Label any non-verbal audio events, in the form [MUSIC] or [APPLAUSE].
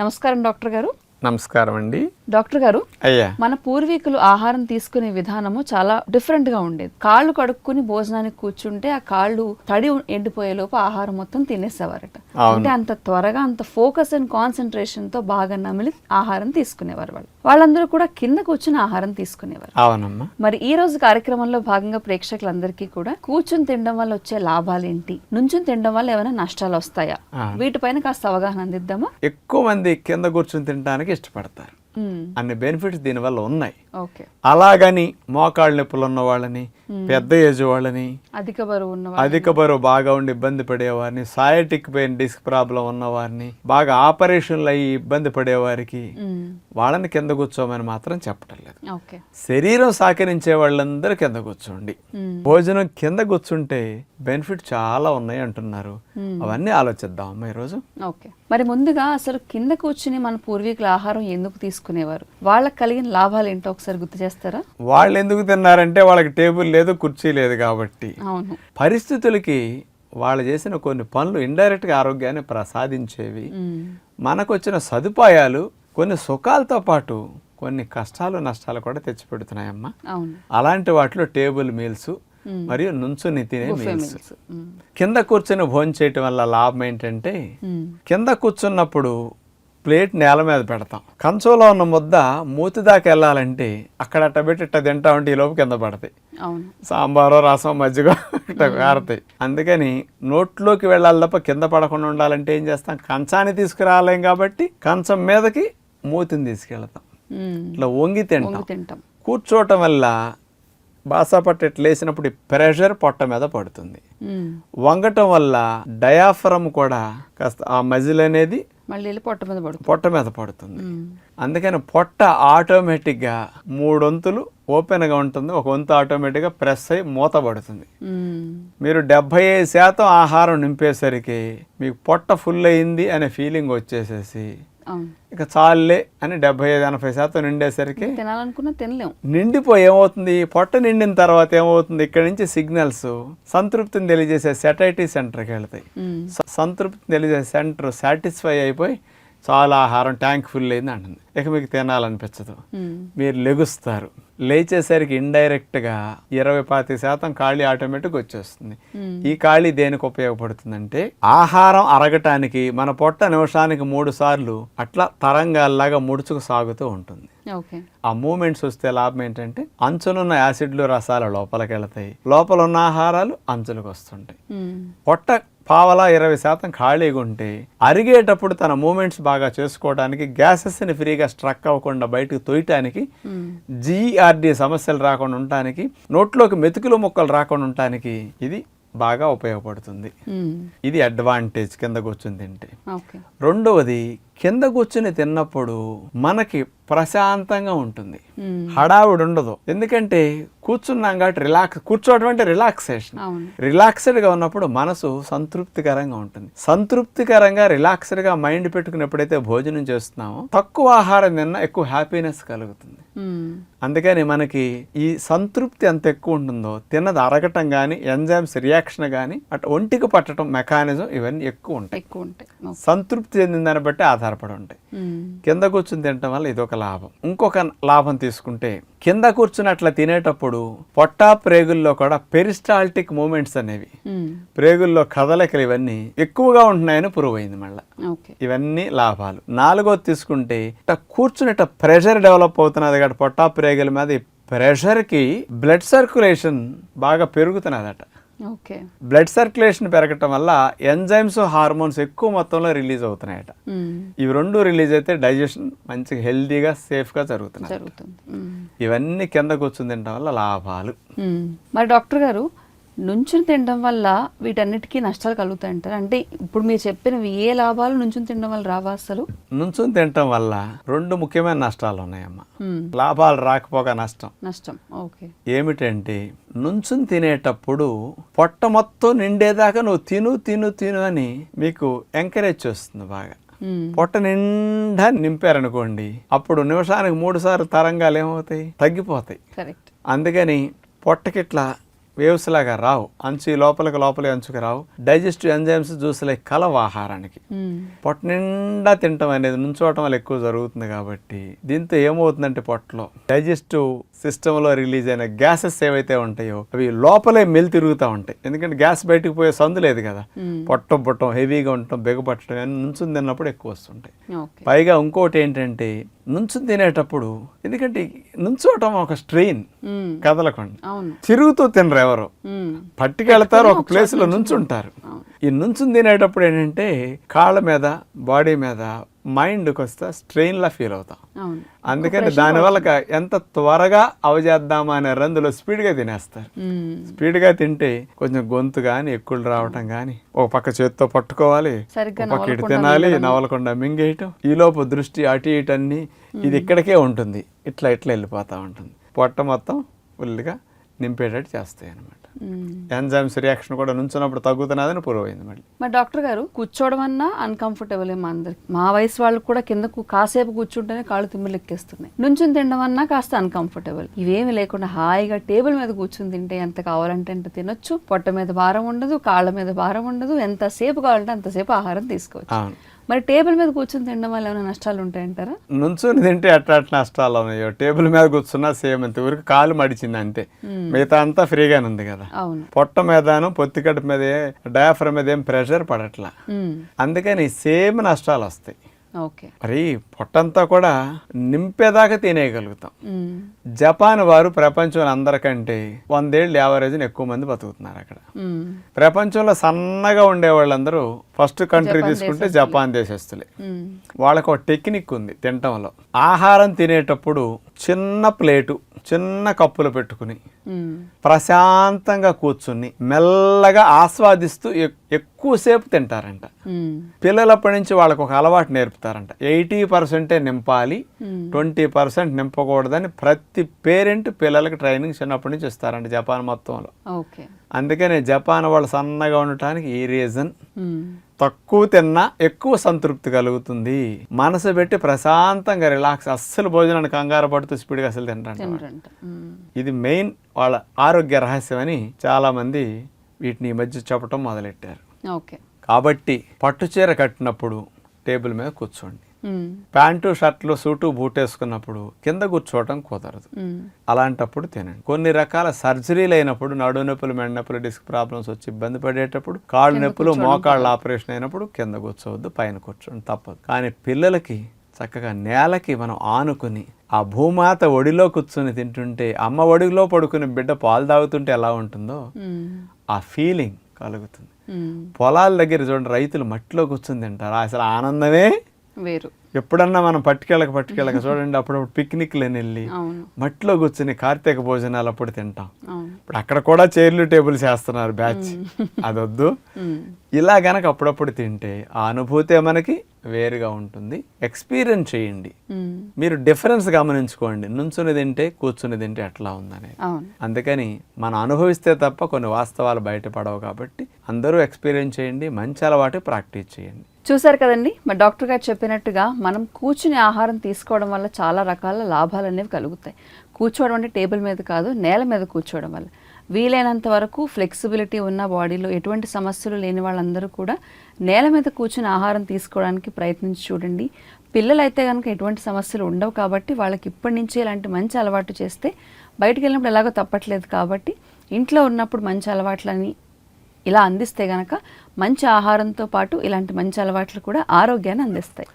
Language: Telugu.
నమస్కారం డాక్టర్ గారు. నమస్కారం అండి. డాక్టర్ గారు అయ్యా. మన పూర్వీకులు ఆహారం తీసుకునే విధానము చాలా డిఫరెంట్గా ఉండేది. కాళ్ళు కడుక్కుని భోజనానికి కూర్చుంటే ఆ కాళ్ళు తడి ఎండిపోయే లోపు ఆహారం మొత్తం తినేసేవారట. అంటే అంత త్వరగా అంత ఫోకస్ అండ్ కాన్సన్ట్రేషన్తో బాగా నమిలి ఆహారం తీసుకునేవారు వాళ్ళు. వాళ్ళందరూ కూడా కింద కూర్చుని ఆహారం తీసుకునేవారు. అవునమ్మా. మరి ఈ రోజు కార్యక్రమంలో భాగంగా ప్రేక్షకులందరికీ కూడా కూర్చుని తినడం వల్ల వచ్చే లాభాలు ఏంటి? నుంచుని తినడం వల్ల ఏమైనా నష్టాలు వస్తాయా. వీటిపైన కాస్త అవగాహన అందిద్దామా? ఎక్కువ మంది కింద కూర్చుని తినడానికి ఇష్టపడతారు. అన్ని బెనిఫిట్స్ దీనివల్ల ఉన్నాయి. ఓకే. అలాగని మోకాళ్ళ నొప్పులు ఉన్న వాళ్ళని పెద్ద ఏజ్ వాళ్ళని అధిక బరువు ఉన్న. అధిక బరువు బాగా ఉండి ఇబ్బంది పడేవారిని సాయటిక్ పెయిన్ డిస్క్ ప్రాబ్లం ఉన్నవారిని బాగా ఆపరేషన్లు అయ్యి ఇబ్బంది పడేవారికి. వాళ్ళని కింద కూర్చోమని మాత్రం చెప్పటం లేదు. శరీరం సహకరించే వాళ్ళందరూ కింద కూర్చోండి. భోజనం కింద కూర్చుంటే బెనిఫిట్ చాలా ఉన్నాయి అంటున్నారు. అవన్నీ ఆలోచిద్దాం అమ్మా ఈరోజు. ఓకే. మరి ముందుగా అసలు కింద కూర్చుని మన పూర్వీకుల ఆహారం ఎందుకు తీసుకునేవారు? వాళ్ళకి కలిగిన లాభాలు ఏంటో ఒకసారి గుర్తు చేస్తారా? వాళ్ళు ఎందుకు తిన్నారంటే వాళ్ళకి టేబుల్ లేదు కుర్చీ లేదు కాబట్టి. పరిస్థితులకి వాళ్ళు చేసిన కొన్ని పనులు ఇండైరెక్ట్గా ఆరోగ్యాన్ని ప్రసాదించేవి. మనకు వచ్చిన సదుపాయాలు కొన్ని సుఖాలతో పాటు కొన్ని కష్టాలు నష్టాలు కూడా తెచ్చిపెడుతున్నాయమ్మా. అలాంటి వాటిలో టేబుల్ మీల్స్. మరియు నుంచుని తినే మీల్స్. కింద కూర్చొని భోజనం చేయటం వల్ల లాభం ఏంటంటే. కింద కూర్చున్నప్పుడు ప్లేట్ నేల మీద పెడతాం. కంచంలో ఉన్న ముద్ద మూతి దాకా వెళ్ళాలంటే అక్కడ అట్ట పెట్టి ఇట్ట తింటా ఉంటే ఈ లోపు కింద పడతాయి. సాంబారో రసం మజ్జిగ [LAUGHS] కారుతాయి. అందుకని నోట్లోకి వెళ్ళాలి తప్ప కింద పడకుండా ఉండాలంటే ఏం చేస్తాం? కంచాన్ని తీసుకురాలేం కాబట్టి కంచం మీదకి మూతిని తీసుకెళ్తాం. ఇట్లా వంగి తింటాం. కూర్చోవటం వల్ల బాసాపట్టు ఇట్లా వేసినప్పుడు ప్రెషర్ పొట్ట మీద పడుతుంది. వంగటం వల్ల డయాఫ్రమ్ కూడా కాస్త ఆ మజిల్ అనేది మళ్ళీ పొట్ట మీద పడుతుంది. పొట్ట మీద పడుతుంది. అందుకని పొట్ట ఆటోమేటిక్గా మూడొంతులు ఓపెన్గా ఉంటుంది. ఒక వంతు ఆటోమేటిక్గా ప్రెస్ అయి మూత పడుతుంది మ్మ్. మీరు డెబ్భై ఐదు శాతం ఆహారం నింపేసరికి మీకు పొట్ట ఫుల్ అయింది అనే ఫీలింగ్ వచ్చేసేసి ఇక చాలులే అని డెబ్బై ఐదు ఎనభై శాతం నిండేసరికి తినాలనుకున్నా తినలేం. నిండిపోయి ఏమవుతుంది? పొట్ట నిండిన తర్వాత ఏమవుతుంది? ఇక్కడ నుంచి సిగ్నల్స్ సంతృప్తిని తెలియజేసే సెటైటీ సెంటర్కి వెళ్తాయి. సంతృప్తిని తెలియజేసే సెంటర్ సాటిస్ఫై అయిపోయి చాలా ఆహారం ట్యాంక్ ఫుల్ అయింది అంటుంది. ఇక మీకు తినాలనిపించదు. మీరు లెగుస్తారు. లేచేసరికి ఇండైరెక్ట్గా ఇరవై పాతి శాతం ఖాళీ ఆటోమేటిక్ వచ్చేస్తుంది. ఈ ఖాళీ దేనికి ఉపయోగపడుతుందంటే ఆహారం అరగటానికి మన పొట్ట నిమిషానికి మూడు సార్లు అట్లా తరంగాల్లాగా ముడుచుకు సాగుతూ ఉంటుంది. ఆ మూమెంట్స్ వస్తే లాభం ఏంటంటే అంచులున్న యాసిడ్లు రసాలు లోపలికి వెళతాయి లోపల ఉన్న ఆహారాలు అంచులకు వస్తుంటాయి. పొట్ట పావలా ఇరవై శాతం ఖాళీగా ఉంటే అరిగేటప్పుడు తన మూమెంట్స్ బాగా చేసుకోవడానికి గ్యాసెస్ని ఫ్రీగా స్ట్రక్ అవ్వకుండా బయటకు తోయటానికి మ్మ్. జీఆర్డి సమస్యలు రాకుండా ఉండటానికి నోట్లోకి మెతుకులు మొక్కలు రాకుండా ఉండటానికి ఇది బాగా ఉపయోగపడుతుంది మ్మ్. ఇది అడ్వాంటేజ్ కింద కూర్చుని తింటే ఓకే రెండవది కింద కూర్చుని తిన్నప్పుడు మనకి ప్రశాంతంగా ఉంటుంది. హడావుడి ఉండదు. ఎందుకంటే కూర్చున్నాం కాబట్టి రిలాక్స్ కూర్చోవడం అంటే రిలాక్సేషన్. రిలాక్స్డ్గా ఉన్నప్పుడు మనసు సంతృప్తికరంగా ఉంటుంది. సంతృప్తికరంగా రిలాక్స్డ్గా మైండ్ పెట్టుకుని ఎప్పుడైతే భోజనం చేస్తున్నామో తక్కువ ఆహారం తిన్నా ఎక్కువ హ్యాపీనెస్ కలుగుతుంది. అందుకని మనకి ఈ సంతృప్తి ఎంత ఎక్కువ ఉంటుందో తిన్నది అరగటం కానీ ఎంజైమ్స్ రియాక్షన్ కానీ అటు ఒంటికి పట్టడం మెకానిజం ఇవన్నీ ఎక్కువ ఉంటాయి. ఎక్కువ ఉంటాయి. సంతృప్తి చెందిన దాన్ని బట్టి ఆధారపడి ఉంటాయి. కింద కూర్చుని తినటం వల్ల ఇదొక లాభం. ఇంకొక లాభం తీసుకుంటే కింద కూర్చుని అట్లా తినేటప్పుడు పొట్టా ప్రేగుల్లో కూడా పెరిస్టాల్టిక్ మూమెంట్స్ అనేవి. ప్రేగుల్లో కదలికలు ఇవన్నీ ఎక్కువగా ఉంటున్నాయని ప్రూవ్ అయింది మళ్ళీ ఇవన్నీ లాభాలు. నాలుగోది తీసుకుంటే కూర్చుని ప్రెషర్ డెవలప్ అవుతున్నది కాబట్టి పొట్టా ప్రేగుల మీద ప్రెషర్కి బ్లడ్ సర్క్యులేషన్ బాగా పెరుగుతున్నదట. ఓకే బ్లడ్ సర్క్యులేషన్ పెరగటం వల్ల ఎంజైమ్స్ హార్మోన్స్ ఎక్కువ మొత్తంలో రిలీజ్ అవుతున్నాయట. ఇవి రెండు రిలీజ్ అయితే డైజెషన్ మంచిగా హెల్దీగా సేఫ్గా జరుగుతున్నాయి. ఇవన్నీ కింద కూర్చుని తినడం వల్ల లాభాలు. మరి డాక్టర్ గారు నుంచుని తినడం వల్ల వీటన్నిటికీ నష్టాలు కలుగుతాయంటారు? అంటే ఇప్పుడు మీరు చెప్పినవి ఏ లాభాలు నుంచుని తినడం వల్ల రావా అసలు? నుంచుని తినటం వల్ల రెండు ముఖ్యమైన నష్టాలు ఉన్నాయమ్మా. మ్మ్. లాభాలు రాకపోగా నష్టం. నష్టం. ఓకే. ఏమిటంటే నుంచుని తినేటప్పుడు పొట్ట మొత్తం నిండేదాకా నువ్వు తిను తిను తిను అని మీకు ఎంకరేజ్ చేస్తుంది బాగా. పొట్ట నిండా నింపారనుకోండి అప్పుడు నిమిషానికి మూడు సార్లు తరంగాలు ఏమవుతాయి? తగ్గిపోతాయి. కరెక్ట్. అందుకని పొట్టకిట్లా వేవ్స్ లాగా రావు. అంచు లోపలికి లోపలి అంచుకు రావు. డైజెస్టివ్ ఎంజైమ్స్ జ్యూస్లే కలవు ఆహారానికి. పొట్ట నిండా తినటం అనేది నుంచోవటం వల్ల ఎక్కువ జరుగుతుంది కాబట్టి దీంతో ఏమవుతుందంటే పొట్టలో డైజెస్టివ్ సిస్టంలో రిలీజ్ అయిన గ్యాసెస్ ఏవైతే ఉంటాయో అవి లోపలే మెల్ తిరుగుతూ ఉంటాయి. ఎందుకంటే గ్యాస్ బయటకు పోయే సందు లేదు కదా. పొట్టం పొట్టం హెవీగా ఉండటం బిగపట్టడం అన్నీ నుంచుని తిన్నప్పుడు ఎక్కువ వస్తుంటాయి. పైగా ఇంకోటి ఏంటంటే నుంచుని తినేటప్పుడు ఎందుకంటే నుంచోవటం ఒక స్ట్రెయిన్. కదలకుండా. తిరుగుతూ తినరు ఎవరు. పట్టుకెళ్తారు ఒక ప్లేస్లో నుంచుంటారు. ఈ నుంచుని తినేటప్పుడు ఏంటంటే కాళ్ళ మీద బాడీ మీద మైండ్కి వస్తే స్ట్రెయిన్ లా ఫీల్ అవుతాం అందుకని దానివల్ల ఎంత త్వరగా అవజేద్దామా అనే రందులో స్పీడ్గా తినేస్తారు. స్పీడ్గా తింటే కొంచెం గొంతు కానీ ఎక్కులు రావటం కానీ ఒక పక్క చేత్తో పట్టుకోవాలి పక్క ఇటు తినాలి. నవలకుండా మింగేయటం. ఈలోపు దృష్టి అటు ఇటు అన్ని ఇది ఇక్కడికే ఉంటుంది. ఇట్లా ఇట్లా వెళ్ళిపోతూ ఉంటుంది. పొట్ట మొత్తం ఫుల్గా నింపేటట్టు చేస్తాయి అనమాట. ఎంజైమ్స్ రియాక్షన్ కూడా నుంచున్నప్పుడు తగ్గుతున్నదని ప్రూవ్ అయింది మళ్ళీ. మరి డాక్టర్ గారు కూర్చోవడం అన్నా అన్కంఫర్టబుల్ మా అందరికి. మా వయసు వాళ్ళు కూడా కిందకు కాసేపు కూర్చుంటేనే కాళ్ళు తిమ్మిలు ఎక్కేస్తున్నాయి నుంచుని తినడం అన్నా కాస్త అన్కంఫర్టబుల్ ఇవేమి లేకుండా హాయిగా టేబుల్ మీద కూర్చుని తింటే ఎంత కావాలంటే అంత తినొచ్చు. పొట్ట మీద భారం ఉండదు కాళ్ళ మీద భారం ఉండదు. ఎంతసేపు కావాలంటే అంతసేపు ఆహారం తీసుకోవచ్చు. మరి టేబుల్ మీద కూర్చుని తినడం వల్ల ఏమైనా నష్టాలు ఉంటాయంటారా? నుంచుని తింటే అట్లా అట్లా నష్టాలు ఉన్నాయో? టేబుల్ మీద కూర్చున్నా సేమ్ అంతే ఊరికి కాలు మడిచింది అంతే. మిగతా అంతా ఫ్రీగానే ఉంది కదా. అవును. పొట్ట మీదను పొత్తికట్టు మీద డయాఫ్రమ్ మీద ఏం ప్రెషర్ పడట్లా. అందుకని సేమ్ నష్టాలు వస్తాయి. మరి పొట్టంతా కూడా నింపేదాకా తినేయగలుగుతాం. జపాన్ వారు ప్రపంచంలో అందరికంటే వందేళ్ళు యావరేజ్ని ఎక్కువ మంది బతుకుతున్నారు అక్కడ. ప్రపంచంలో సన్నగా ఉండే వాళ్ళందరూ ఫస్ట్ కంట్రీ తీసుకుంటే జపాన్ దేశస్తులే. వాళ్ళకు ఒక టెక్నిక్ ఉంది తినటంలో ఆహారం తినేటప్పుడు చిన్న ప్లేటు చిన్న కప్పులు పెట్టుకుని. ప్రశాంతంగా కూర్చుని మెల్లగా ఆస్వాదిస్తూ ఎక్- ఎక్కువసేపు తింటారంట. పిల్లలప్పటి నుంచి వాళ్ళకు ఒక అలవాటు నేర్పుతారంట ఎయిటీ పర్సెంటే నింపాలి. ట్వంటీ పర్సెంట్ నింపకూడదని ప్రతి పేరెంట్ పిల్లలకి ట్రైనింగ్ చిన్నప్పటి నుంచి ఇస్తారంట జపాన్ మొత్తంలో ఓకే అందుకనే జపాన్ వాళ్ళు సన్నగా ఉండటానికి ఈ రీజన్ మ్మ్. తక్కువ తిన్నా ఎక్కువ సంతృప్తి కలుగుతుంది మనసు పెట్టి ప్రశాంతంగా రిలాక్స్ అస్సలు భోజనాన్ని కంగారు పడుతూ స్పీడ్గా అసలు. తినరంట మ్మ్. ఇది మెయిన్ వాళ్ళ ఆరోగ్య రహస్యం అని చాలామంది వీటిని ఈ మధ్య చెప్పటం మొదలెట్టారు ఓకే కాబట్టి పట్టు చీర కట్టినప్పుడు టేబుల్ మీద కూర్చోండి. ప్యాంటు షర్ట్లు సూటు బూట్ వేసుకున్నప్పుడు కింద కూర్చోవటం కుదరదు. అలాంటప్పుడు తినండి కొన్ని రకాల సర్జరీలు అయినప్పుడు నడు నొప్పులు మెడ నొప్పులు డిస్క్ ప్రాబ్లమ్స్ వచ్చి ఇబ్బంది పడేటప్పుడు కాళ్ళు నొప్పులు మోకాళ్ళ ఆపరేషన్ అయినప్పుడు కింద కూర్చోవద్దు పైన కూర్చోండి తప్పదు కానీ పిల్లలకి చక్కగా నేలకి మనం ఆనుకుని ఆ భూమాత ఒడిలో కూర్చొని తింటుంటే అమ్మ ఒడిలో పడుకుని బిడ్డ పాలు తాగుతుంటే ఎలా ఉంటుందో. ఆ ఫీలింగ్ కలుగుతుంది. పొలాల దగ్గర చూడండి రైతులు మట్టిలో కూర్చొని తింటారు అసలు ఆనందమే వేరు. ఎప్పుడన్నా మనం పట్టుకెళ్ళక పట్టుకెళ్ళక [LAUGHS] చూడండి అప్పుడప్పుడు పిక్నిక్లని వెళ్ళి మట్టిలో కూర్చుని కార్తీక భోజనాలు అప్పుడు తింటాం. ఇప్పుడు అక్కడ కూడా చైర్లు టేబుల్స్ వేస్తున్నారు బ్యాచ్. అదొద్దు. మ్మ్. ఇలా గనక అప్పుడప్పుడు తింటే ఆ అనుభూతే మనకి వేరుగా ఉంటుంది. ఎక్స్పీరియన్స్ చేయండి. మీరు డిఫరెన్స్ గమనించుకోండి. నుంచుని తింటే కూర్చుని తింటే ఎట్లా అవును. అందుకని మనం అనుభవిస్తే తప్ప కొన్ని వాస్తవాలు బయటపడవు కాబట్టి అందరూ ఎక్స్పీరియన్స్ చేయండి. మంచి అలవాటు ప్రాక్టీస్ చేయండి. చూసారు కదండి? మరి డాక్టర్ గారు చెప్పినట్టుగా మనం కూర్చుని ఆహారం తీసుకోవడం వల్ల చాలా రకాల లాభాలు అనేవి కలుగుతాయి. కూర్చోవడం అంటే టేబుల్ మీద కాదు నేల మీద కూర్చోవడం వల్ల. వీలైనంత వరకు ఫ్లెక్సిబిలిటీ ఉన్న బాడీలో ఎటువంటి సమస్యలు లేని వాళ్ళందరూ కూడా నేల మీద కూర్చుని ఆహారం తీసుకోవడానికి ప్రయత్నించి చూడండి. పిల్లలైతే కనుక ఎటువంటి సమస్యలు ఉండవు కాబట్టి వాళ్ళకి ఇప్పటి నుంచి ఇలాంటి మంచి అలవాటు చేస్తే బయటికి వెళ్ళినప్పుడు ఎలాగో తప్పట్లేదు కాబట్టి ఇంట్లో ఉన్నప్పుడు మంచి అలవాట్లని ఇలా అందిస్తే గనక మంచి ఆహారంతో పాటు ఇలాంటి మంచి అలవాట్లు కూడా ఆరోగ్యాన్ని అందిస్తాయి.